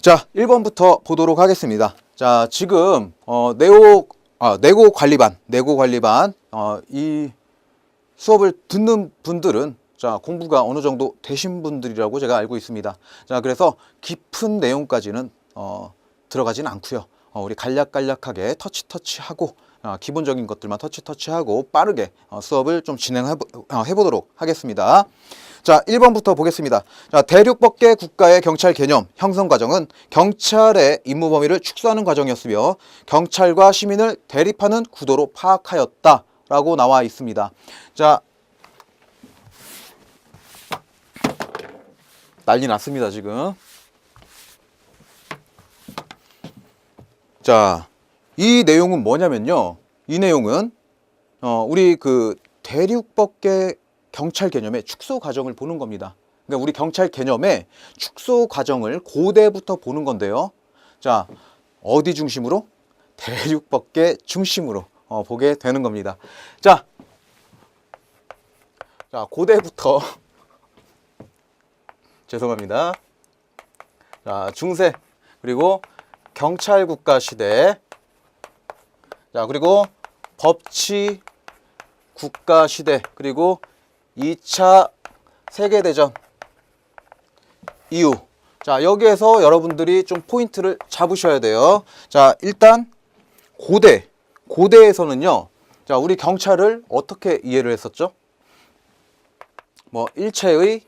자, 1번부터 보도록 하겠습니다. 자, 지금 어, 네오 아, 내고 관리반, 내고 관리반 어, 이 수업을 듣는 분들은 자, 공부가 어느 정도 되신 분들이라고 제가 알고 있습니다. 자, 그래서 깊은 내용까지는 어, 들어가진 않고요. 어, 우리 간략간략하게 터치 터치하고 어, 기본적인 것들만 터치 터치하고 빠르게 어, 수업을 좀 진행해 보- 어, 해보도록 하겠습니다. 자, 1번부터 보겠습니다. 자, 대륙법계 국가의 경찰 개념 형성 과정은 경찰의 임무 범위를 축소하는 과정이었으며 경찰과 시민을 대립하는 구도로 파악하였다라고 나와 있습니다. 자, 난리 났습니다, 지금. 자, 이 내용은 뭐냐면요. 이 내용은 어, 우리 그 대륙법계 경찰 개념의 축소 과정을 보는 겁니다. 그러니까 우리 경찰 개념의 축소 과정을 고대부터 보는 건데요. 자, 어디 중심으로? 대륙법계 중심으로 어, 보게 되는 겁니다. 자, 자 고대부터 죄송합니다. 자, 중세 그리고 경찰 국가 시대 자, 그리고 법치 국가 시대 그리고 2차 세계대전 이후. 자 여기에서 여러분들이 좀 포인트를 잡으셔야 돼요. 자 일단 고대 고대에서는요 자 우리 경찰을 어떻게 이해를 했었죠? 뭐 일체의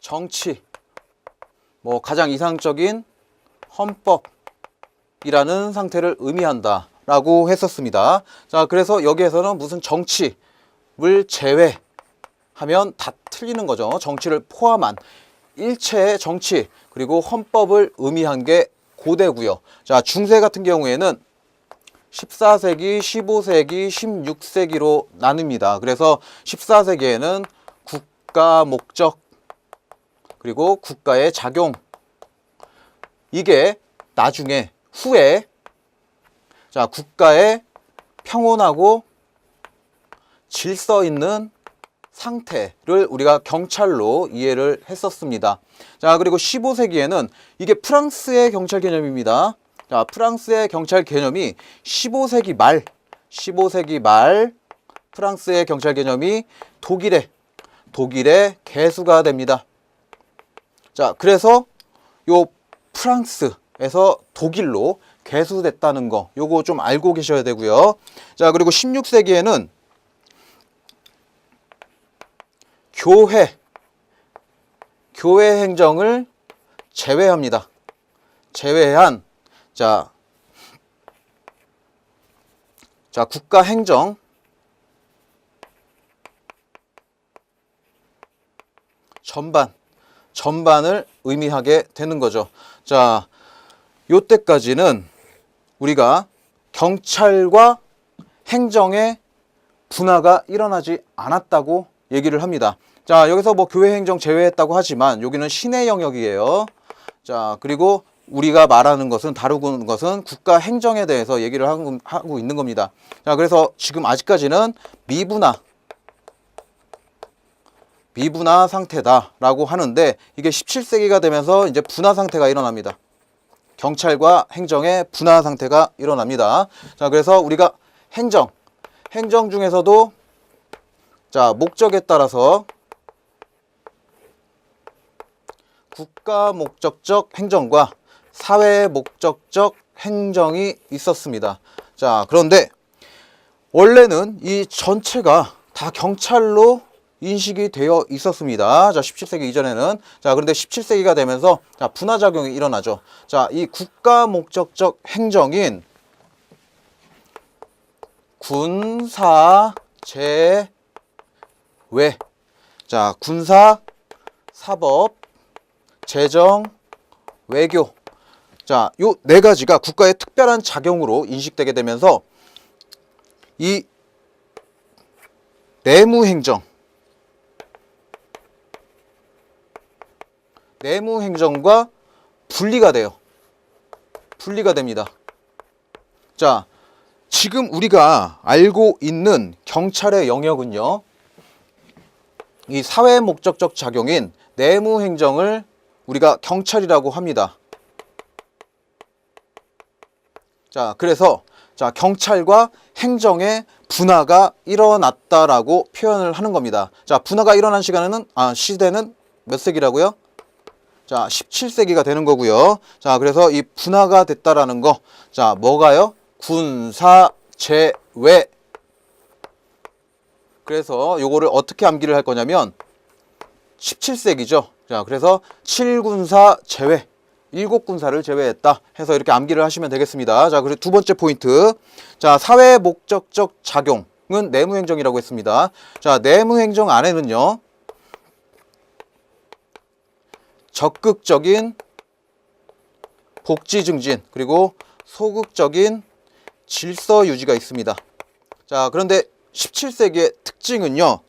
정치 뭐 가장 이상적인 헌법이라는 상태를 의미한다 라고 했었습니다. 자, 그래서 여기에서는 무슨 정치 를 제외하면 다 틀리는 거죠. 정치를 포함한 일체의 정치 그리고 헌법을 의미한 게 고대고요. 자, 중세 같은 경우에는 14세기, 15세기, 16세기로 나뉩니다. 그래서 14세기에는 국가 목적 그리고 국가의 작용 이게 나중에 후에 자 국가의 평온하고 질서 있는 상태를 우리가 경찰로 이해를 했었습니다. 자 그리고 15세기에는 이게 프랑스의 경찰 개념입니다. 자 프랑스의 경찰 개념이 15세기 말 15세기 말 프랑스의 경찰 개념이 독일의 독일의 개수가 됩니다. 자, 그래서 요 프랑스에서 독일로 개수됐다는 거, 요거 좀 알고 계셔야 되고요. 자, 그리고 16세기에는 교회, 교회 행정을 제외합니다. 제외한, 자, 자, 국가 행정, 전반, 전반을 의미하게 되는 거죠. 자, 요때까지는 우리가 경찰과 행정의 분화가 일어나지 않았다고 얘기를 합니다. 자, 여기서 뭐 교회 행정 제외했다고 하지만 여기는 신의 영역이에요. 자, 그리고 우리가 말하는 것은 다루는 것은 국가 행정에 대해서 얘기를 하고, 하고 있는 겁니다. 자, 그래서 지금 아직까지는 미분화 미분화 상태다라고 하는데 이게 17세기가 되면서 이제 분화 상태가 일어납니다. 경찰과 행정의 분화 상태가 일어납니다. 자, 그래서 우리가 행정, 행정 중에서도 자, 목적에 따라서 국가 목적적 행정과 사회 목적적 행정이 있었습니다. 자, 그런데 원래는 이 전체가 다 경찰로 인식이 되어 있었습니다. 자, 17세기 이전에는. 자, 그런데 17세기가 되면서 자, 분화작용이 일어나죠. 자, 이 국가 목적적 행정인 군사 제외. 자, 군사 사법 재정 외교. 자, 요 네 가지가 국가의 특별한 작용으로 인식되게 되면서 이 내무 행정 내무 행정과 분리가 돼요. 분리가 됩니다. 자, 지금 우리가 알고 있는 경찰의 영역은요. 이 사회 목적적 작용인 내무 행정을 우리가 경찰이라고 합니다. 자, 그래서 자, 경찰과 행정의 분화가 일어났다라고 표현을 하는 겁니다. 자, 분화가 일어난 시간에는 아, 시대는 몇 세기라고요? 자, 17세기가 되는 거고요. 자, 그래서 이 분화가 됐다라는 거. 자, 뭐가요? 군사 제외. 그래서 요거를 어떻게 암기를 할 거냐면 17세기죠. 자, 그래서 7군사 제외. 일곱 군사를 제외했다 해서 이렇게 암기를 하시면 되겠습니다. 자, 그리고 두 번째 포인트. 자, 사회 목적적 작용 은 내무행정이라고 했습니다. 자, 내무행정 안에는요. 적극적인 복지 증진 그리고 소극적인 질서 유지가 있습니다. 자, 그런데 17세기의 특징은요.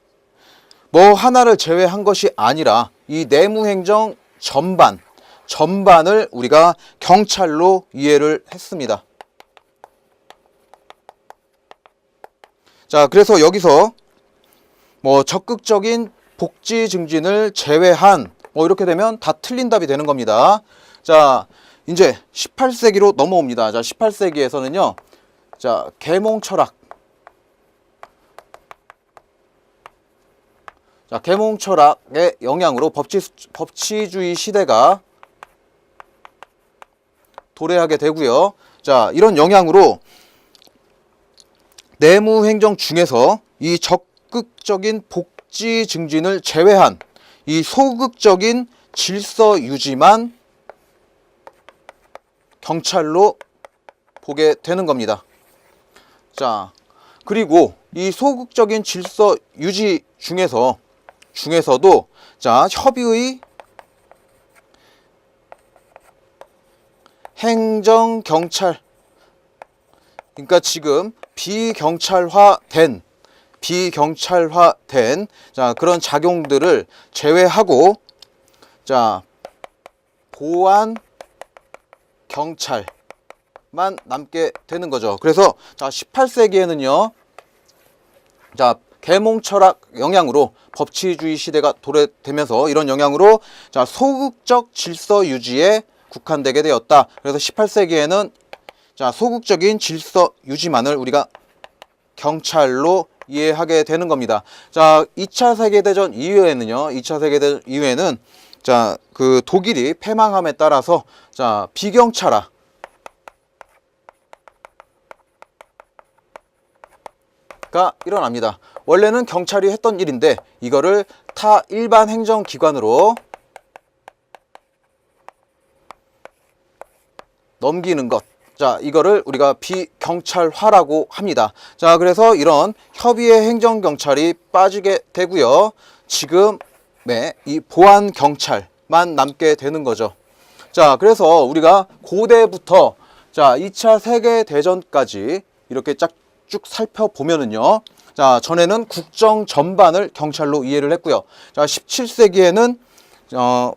뭐 하나를 제외한 것이 아니라 이 내무행정 전반 전반을 우리가 경찰로 이해를 했습니다. 자, 그래서 여기서 뭐 적극적인 복지 증진을 제외한 뭐 이렇게 되면 다 틀린 답이 되는 겁니다. 자, 이제 18세기로 넘어옵니다. 자, 18세기에서는요. 자, 계몽 철학. 자, 계몽 철학의 영향으로 법치 법치주의 시대가 도래하게 되고요. 자, 이런 영향으로 내무 행정 중에서 이 적극적인 복지 증진을 제외한 이 소극적인 질서 유지만 경찰로 보게 되는 겁니다. 자, 그리고 이 소극적인 질서 유지 중에서 중에서도 자, 협의의 행정 경찰 그러니까 지금 비경찰화된 비경찰화된 자 그런 작용들을 제외하고 자 보안 경찰만 남게 되는 거죠. 그래서 자 18세기에는요. 자 계몽 철학 영향으로 법치주의 시대가 도래되면서 이런 영향으로 자 소극적 질서 유지에 국한되게 되었다. 그래서 18세기에는 자 소극적인 질서 유지만을 우리가 경찰로 이해하게 되는 겁니다. 자, 2차 세계대전 이후에는요. 2차 세계대전 이후에는 자, 그 독일이 패망함에 따라서 자, 비경찰화 가 일어납니다. 원래는 경찰이 했던 일인데 이거를 타 일반 행정기관으로 넘기는 것. 자, 이거를 우리가 비경찰화라고 합니다. 자, 그래서 이런 협의의 행정경찰이 빠지게 되고요. 지금의 이 보안경찰만 남게 되는 거죠. 자, 그래서 우리가 고대부터 자, 2차 세계대전까지 이렇게 쫙 쭉 살펴보면은요. 자, 전에는 국정 전반을 경찰로 이해를 했고요. 자, 17세기에는 어,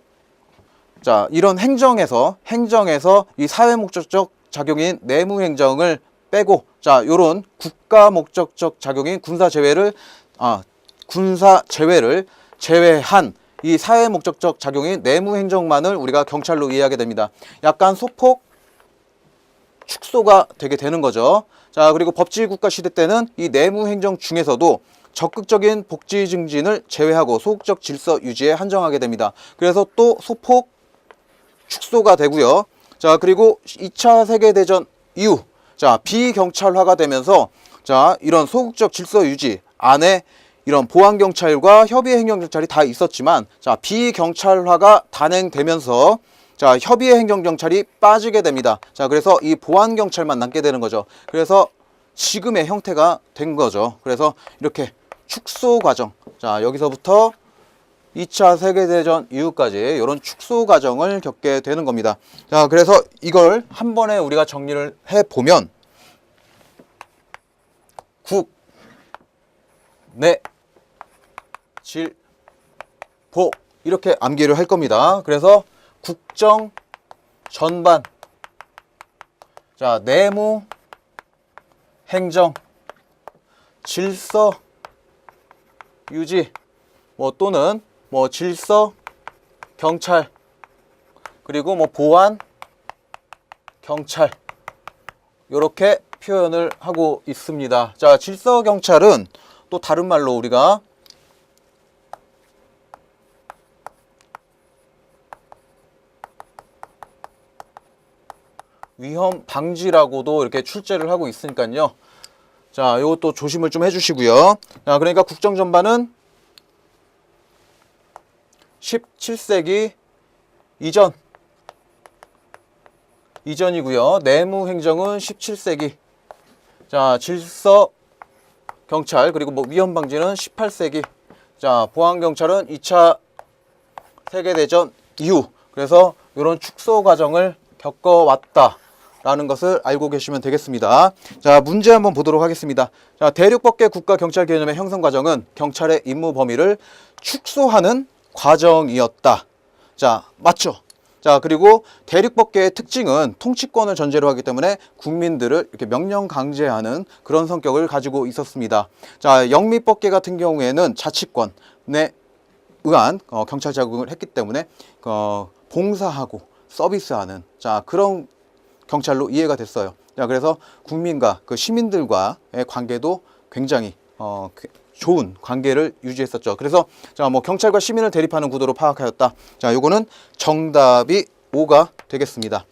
자, 이런 행정에서 행정에서 이 사회 목적적 작용인 내무 행정을 빼고 자, 요런 국가 목적적 작용인 군사 제외를 아, 군사 제외를 제외한 이 사회 목적적 작용인 내무 행정만을 우리가 경찰로 이해하게 됩니다. 약간 소폭 축소가 되게 되는 거죠. 자, 그리고 법치 국가 시대 때는 이 내무 행정 중에서도 적극적인 복지 증진을 제외하고 소극적 질서 유지에 한정하게 됩니다. 그래서 또 소폭 축소가 되고요. 자, 그리고 2차 세계대전 이후 자, 비경찰화가 되면서 자, 이런 소극적 질서 유지 안에 이런 보안경찰과 협의 행정경찰이 다 있었지만 자, 비경찰화가 단행되면서 자, 협의의 행정경찰이 빠지게 됩니다. 자, 그래서 이 보안경찰만 남게 되는 거죠. 그래서 지금의 형태가 된 거죠. 그래서 이렇게 축소 과정. 자, 여기서부터 2차 세계대전 이후까지 이런 축소 과정을 겪게 되는 겁니다. 자, 그래서 이걸 한 번에 우리가 정리를 해 보면 국, 내, 질, 보 이렇게 암기를 할 겁니다. 그래서 국정 전반. 자, 내무 행정 질서 유지. 뭐 또는 뭐 질서 경찰. 그리고 뭐 보안, 경찰. 이렇게 표현을 하고 있습니다. 자, 질서 경찰은 또 다른 말로 우리가 위험 방지라고도 이렇게 출제를 하고 있으니까요. 자, 이것도 조심을 좀 해주시고요. 자, 그러니까 국정 전반은 17세기 이전 이전이고요. 내무 행정은 17세기. 자, 질서 경찰 그리고 뭐 위험 방지는 18세기. 자, 보안 경찰은 2차 세계 대전 이후. 그래서 이런 축소 과정을 겪어왔다 라는 것을 알고 계시면 되겠습니다. 자, 문제 한번 보도록 하겠습니다. 자, 대륙법계 국가 경찰 개념의 형성 과정은 경찰의 임무 범위를 축소하는 과정이었다. 자, 맞죠? 자, 그리고 대륙법계의 특징은 통치권을 전제로 하기 때문에 국민들을 이렇게 명령 강제하는 그런 성격을 가지고 있었습니다. 자, 영미법계 같은 경우에는 자치권에 의한 어, 경찰 자극을 했기 때문에 어, 봉사하고 서비스하는 자 그런 경찰로 이해가 됐어요. 자 그래서 국민과 그 시민들과의 관계도 굉장히 어, 그- 좋은 관계를 유지했었죠. 그래서 자 뭐 경찰과 시민을 대립하는 구도로 파악하였다. 자 요거는 정답이 5가 되겠습니다.